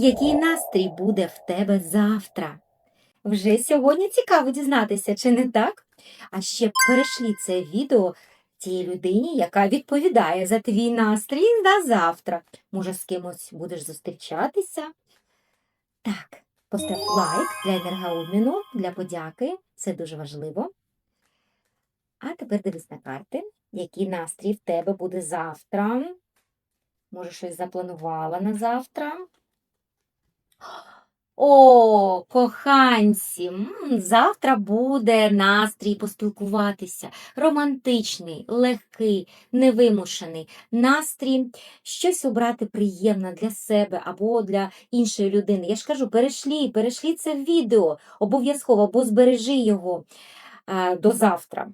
який настрій буде в тебе завтра. Вже сьогодні цікаво дізнатися, чи не так? А ще перешлі це відео тій людині, яка відповідає за твій настрій на завтра. Може, з кимось будеш зустрічатися? Так, постав лайк для енергообміну, для подяки. Це дуже важливо. А тепер дивись на карти, який настрій в тебе буде завтра. Може, щось запланувала на завтра. О, коханці, завтра буде настрій поспілкуватися. Романтичний, легкий, невимушений. Настрій щось обрати приємне для себе або для іншої людини. Я ж кажу, перешлі, перешлі це відео обов'язково, або збережи його до завтра.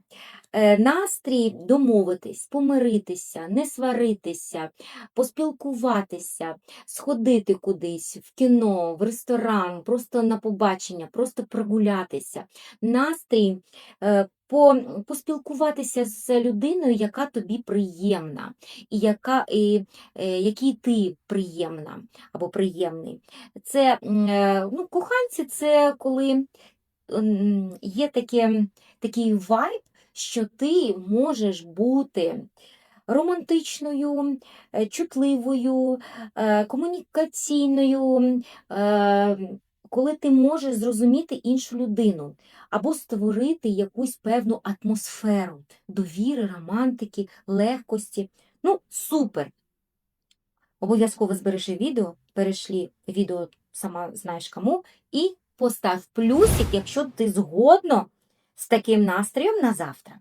Е, Настрій домовитись, помиритися, не сваритися, поспілкуватися, сходити кудись в кіно, в ресторан, просто на побачення, просто прогулятися. Настрій е, по, поспілкуватися з людиною, яка тобі приємна, і яка, і, е, якій ти приємна або приємний. Це е, ну, коханці це коли є таке, такий вайб, що ти можеш бути романтичною, е, чутливою, е, комунікаційною, е, коли ти можеш зрозуміти іншу людину або створити якусь певну атмосферу довіри, романтики, легкості. Ну, супер! Обов'язково збережи відео, перешлі відео, сама знаєш кому, і постав плюсик, якщо ти згодно з таким настроєм на завтра.